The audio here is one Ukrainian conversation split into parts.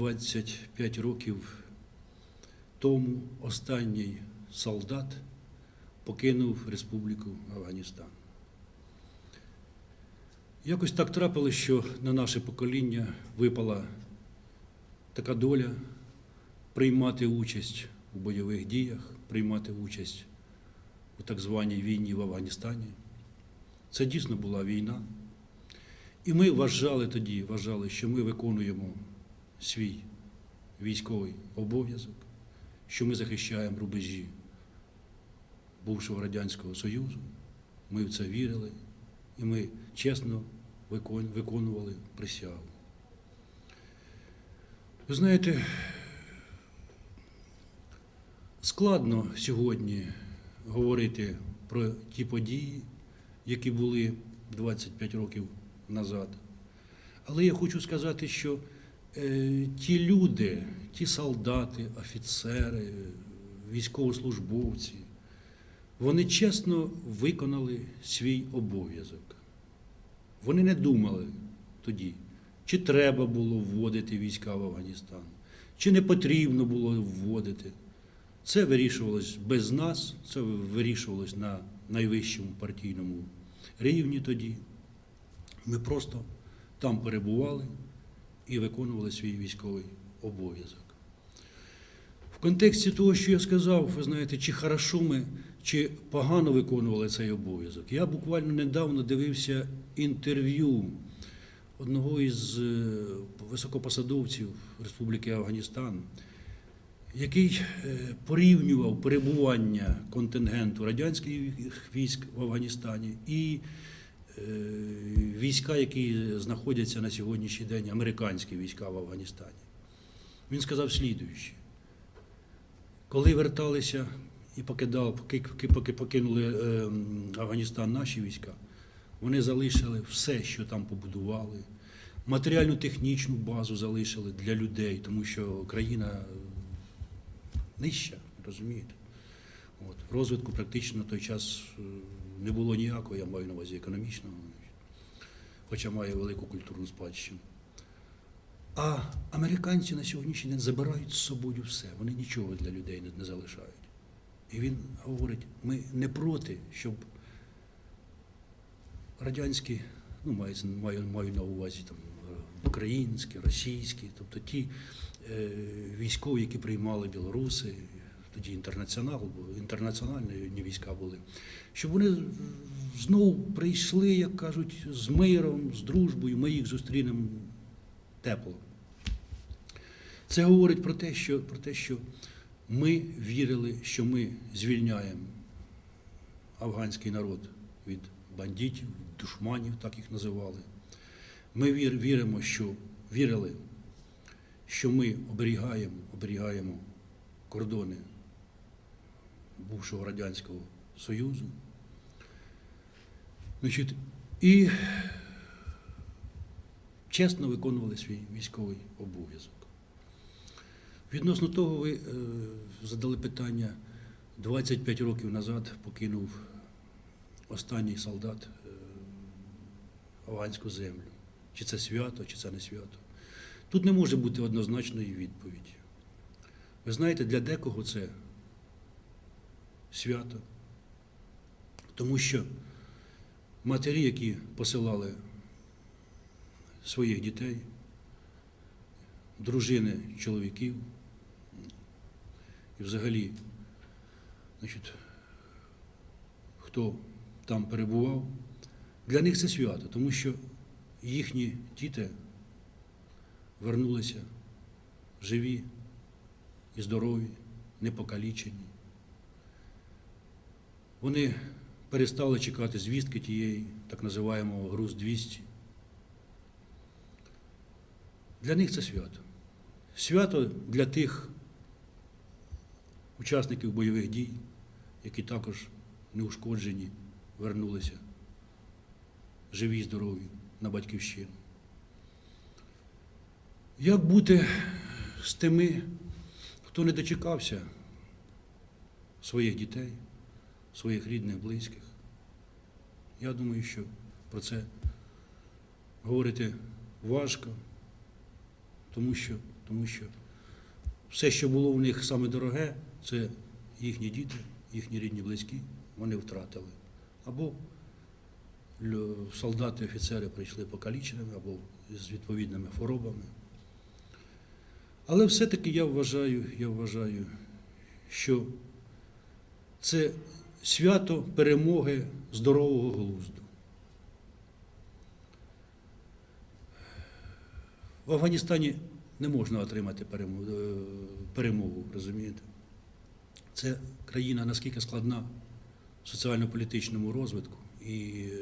25 років тому останній солдат покинув Республіку Афганістан. Якось так трапилось, що на наше покоління випала така доля приймати участь у бойових діях, приймати участь у так званій війні в Афганістані. Це дійсно була війна. І ми вважали тоді, вважали, що ми виконуємо свій військовий обов'язок, що ми захищаємо рубежі бувшого Радянського Союзу. Ми в це вірили, і ми чесно виконували присягу. Ви знаєте, складно сьогодні говорити про ті події, які були 25 років назад. Але я хочу сказати, що ті люди, ті солдати, офіцери, військовослужбовці, вони чесно виконали свій обов'язок. Вони не думали тоді, чи треба було вводити війська в Афганістан, чи не потрібно було вводити. Це вирішувалось без нас, це вирішувалось на найвищому партійному рівні тоді. Ми просто там перебували і виконували свій військовий обов'язок. В контексті того, що я сказав, ви знаєте, чи хорошо ми, чи погано виконували цей обов'язок. Я буквально недавно дивився інтерв'ю одного із е, високопосадовців Республіки Афганістан, який е, порівнював перебування контингенту радянських військ в Афганістані і війська, які знаходяться на сьогоднішній день, американські війська в Афганістані. Він сказав слідуюче. Коли верталися і покидав, поки, поки- поки покинули е, Афганістан наші війська, вони залишили все, що там побудували, матеріальну технічну базу залишили для людей, тому що країна нижча, розумієте. От. Розвитку практично на той час е, не було ніякого, я маю на увазі економічного, хоча має велику культурну спадщину. А американці на сьогоднішній день забирають з собою все, вони нічого для людей не, залишають. І він говорить: ми не проти, щоб радянські, ну, маю, маю, маю на увазі там, е, українські, російські, тобто ті е, військові, які приймали білоруси, тоді інтернаціонал, бо інтернаціональні війська були, щоб вони знову прийшли, як кажуть, з миром, з дружбою, ми їх зустрінемо тепло. Це говорить про те, що, про те, що ми вірили, що ми звільняємо афганський народ від бандитів, душманів, так їх називали. Ми вір, віримо, що вірили, що ми оберігаємо, оберігаємо кордони бувшого Радянського Союзу. Значить, і чесно виконували свій військовий обов'язок. Відносно того, ви е, задали питання 25 років назад покинув останній солдат е, афганську землю. Чи це свято, чи це не свято. Тут не може бути однозначної відповіді. Ви знаєте, для декого це свято, тому що матері, які посилали своїх дітей, дружини чоловіків, і взагалі, значить, хто там перебував, для них це свято, тому що їхні діти вернулися живі і здорові, непокалічені. Вони перестали чекати звістки тієї так називаємого груз 200. Для них це свято. Свято для тих учасників бойових дій, які також неушкоджені вернулися живі і здорові на батьківщину. Як бути з тими, хто не дочекався своїх дітей, своїх рідних, близьких? Я думаю, що про це говорити важко, тому що, тому що все, що було в них саме дороге, це їхні діти, їхні рідні близькі, вони втратили. Або солдати, офіцери прийшли покаліченими, або з відповідними хворобами. Але все-таки я вважаю, я вважаю, що це свято перемоги здорового глузду. В Афганістані не можна отримати перемогу, е, розумієте? Це країна наскільки складна в соціально-політичному розвитку і е,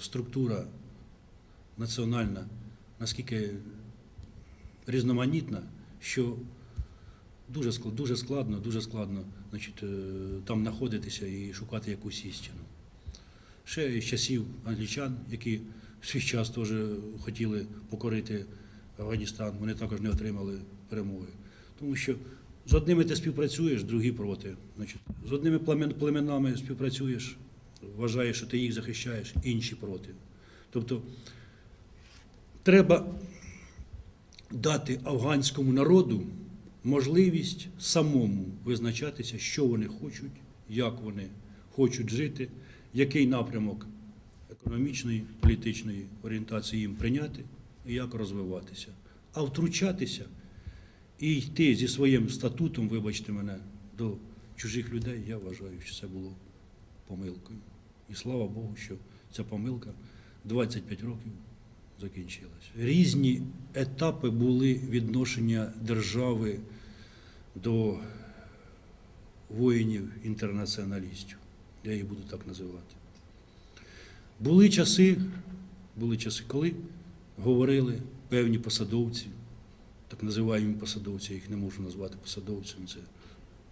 структура національна наскільки різноманітна, що дуже склад- дуже складно, дуже складно значить, е, там знаходитися і шукати якусь істину. Ще з часів англічан, які в свій час теж хотіли покорити Афганістан, вони також не отримали перемоги. Тому що з одними ти співпрацюєш, другі проти. Значить, з одними племенами співпрацюєш, вважаєш, що ти їх захищаєш, інші проти. Тобто треба дати афганському народу можливість самому визначатися, що вони хочуть, як вони хочуть жити, який напрямок економічної, політичної орієнтації їм прийняти і як розвиватися. А втручатися і йти зі своїм статутом, вибачте мене, до чужих людей, я вважаю, що це було помилкою. І слава Богу, що ця помилка 25 років закінчилась. Різні етапи були відношення держави до воїнів-інтернаціоналістів. Я їх буду так називати. Були часи, були часи, коли говорили певні посадовці, так називаємо посадовці, я їх не можу назвати посадовцями, це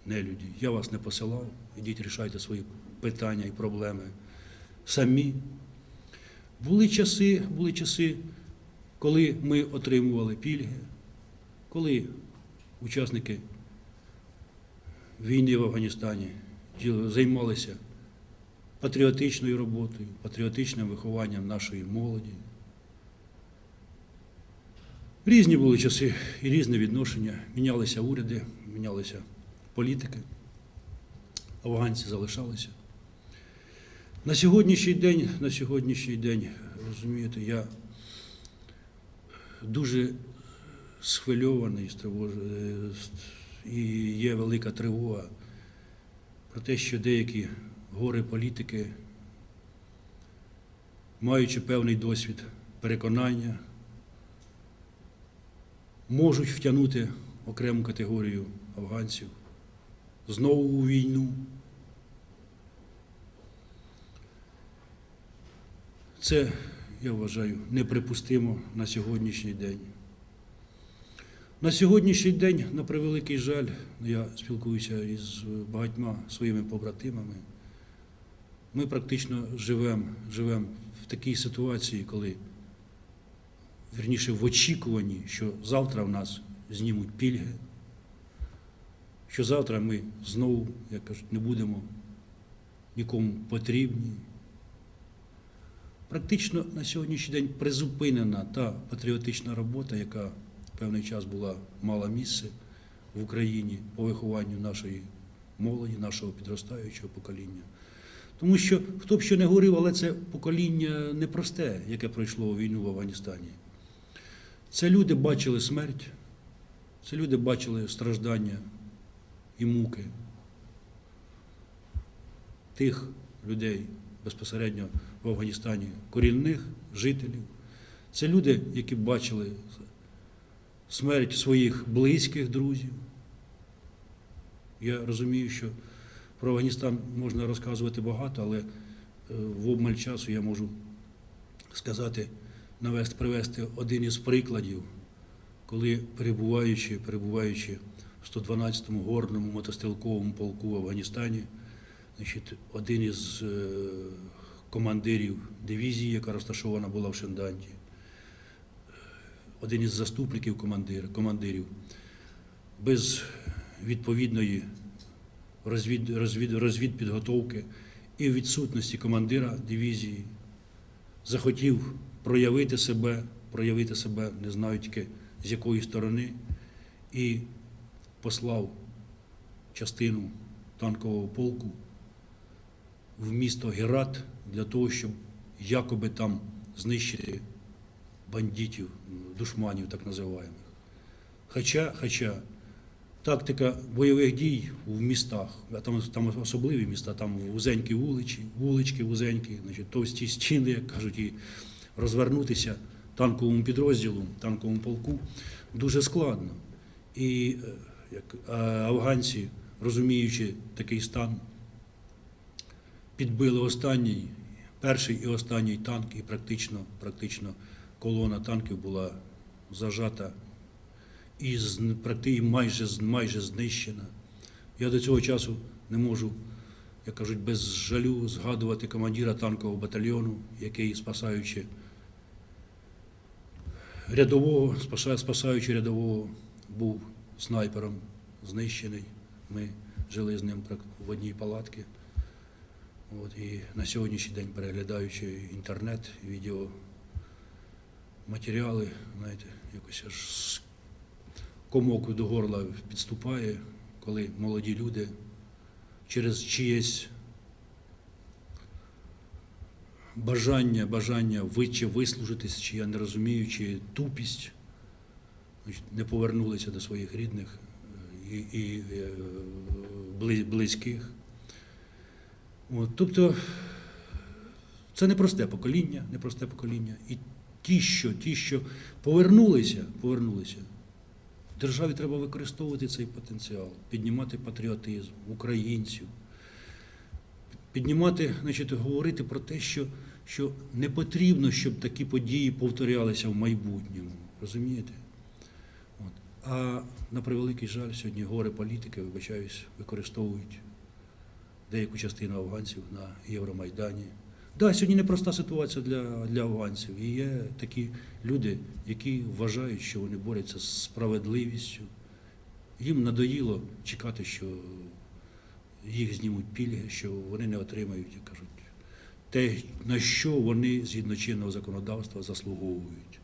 не люди. Я вас не посилав, ідіть рішайте свої питання і проблеми самі. Були часи, були часи, коли ми отримували пільги, коли учасники війни в Афганістані займалися патріотичною роботою, патріотичним вихованням нашої молоді. Різні були часи і різне відношення. Мінялися уряди, мінялися політики. Афганці залишалися. На сьогоднішній день, на сьогоднішній день, розумієте, я дуже схвильований, е, і є велика тривога про те, що деякі гори політики, маючи певний досвід переконання, можуть втягнути окрему категорію афганців знову у війну. Це, я вважаю, неприпустимо на сьогоднішній день. На сьогоднішній день, на превеликий жаль, я спілкуюся із багатьма своїми побратимами. Ми практично живемо живем в такій ситуації, коли, вірніше, в очікуванні, що завтра в нас знімуть пільги, що завтра ми знову, як кажуть, не будемо нікому потрібні. Практично на сьогоднішній день призупинена та патріотична робота, яка певний час була мала місце в Україні по вихованню нашої молоді, нашого підростаючого покоління. Тому що хто б що не говорив, але це покоління непросте, яке пройшло війну в Афганістані. Це люди бачили смерть, це люди бачили страждання і муки тих людей безпосередньо в Афганістані, корінних жителів. Це люди, які бачили смерть своїх близьких друзів. Я розумію, що про Афганістан можна розказувати багато, але е, в обмаль часу я можу сказати, навести, привести один із прикладів, коли перебуваючи, перебуваючи в 112-му горному мотострілковому полку в Афганістані, значить, один із е, командирів дивізії, яка розташована була в Шенданті, один із заступників командира, командирів, без відповідної розвід, розвід, розвідпідготовки і відсутності командира дивізії захотів проявити себе, проявити себе, не знаю тільки з якої сторони, і послав частину танкового полку в місто Герат для того, щоб якоби там знищити бандитів, душманів так називаємих. Хоча, хоча тактика бойових дій в містах, а там, там особливі міста, там вузенькі вуличі, вулички вузенькі, значить, товсті стіни, як кажуть, і розвернутися танковому підрозділу, танковому полку дуже складно. І е, як е, афганці, розуміючи такий стан, підбили останній, перший і останній танк, і практично, практично колона танків була зажата і майже, майже знищена. Я до цього часу не можу, як кажуть, без жалю згадувати командира танкового батальйону, який, спасаючи рядового, спасаючи рядового, був снайпером знищений. Ми жили з ним в одній палатці. От, і на сьогоднішній день, переглядаючи інтернет, відео, матеріали, знаєте, якось аж комок до горла підступає, коли молоді люди через чиєсь бажання, бажання ви- чи вислужитись, чи я не розумію, чи тупість, не повернулися до своїх рідних е, і, і е, близьких. От, тобто це непросте покоління, непросте покоління. І ті, що, ті, що повернулися, повернулися, державі треба використовувати цей потенціал, піднімати патріотизм українців, піднімати, значить, говорити про те, що, що не потрібно, щоб такі події повторялися в майбутньому. Розумієте? От. А на превеликий жаль, сьогодні гори політики, вибачаюсь, використовують деяку частину афганців на Євромайдані. Да, сьогодні непроста ситуація для, для афганців. І є такі люди, які вважають, що вони борються з справедливістю. Їм надоїло чекати, що їх знімуть пільги, що вони не отримають, як кажуть, те, на що вони згідно чинного законодавства заслуговують.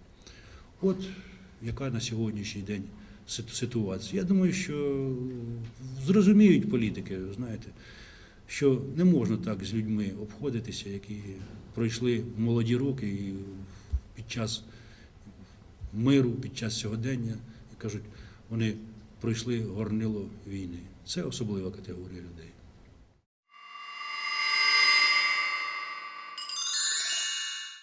От яка на сьогоднішній день ситуація. Я думаю, що зрозуміють політики, знаєте, що не можна так з людьми обходитися, які пройшли молоді роки і під час миру, під час сьогодення, і кажуть, вони пройшли горнило війни. Це особлива категорія людей.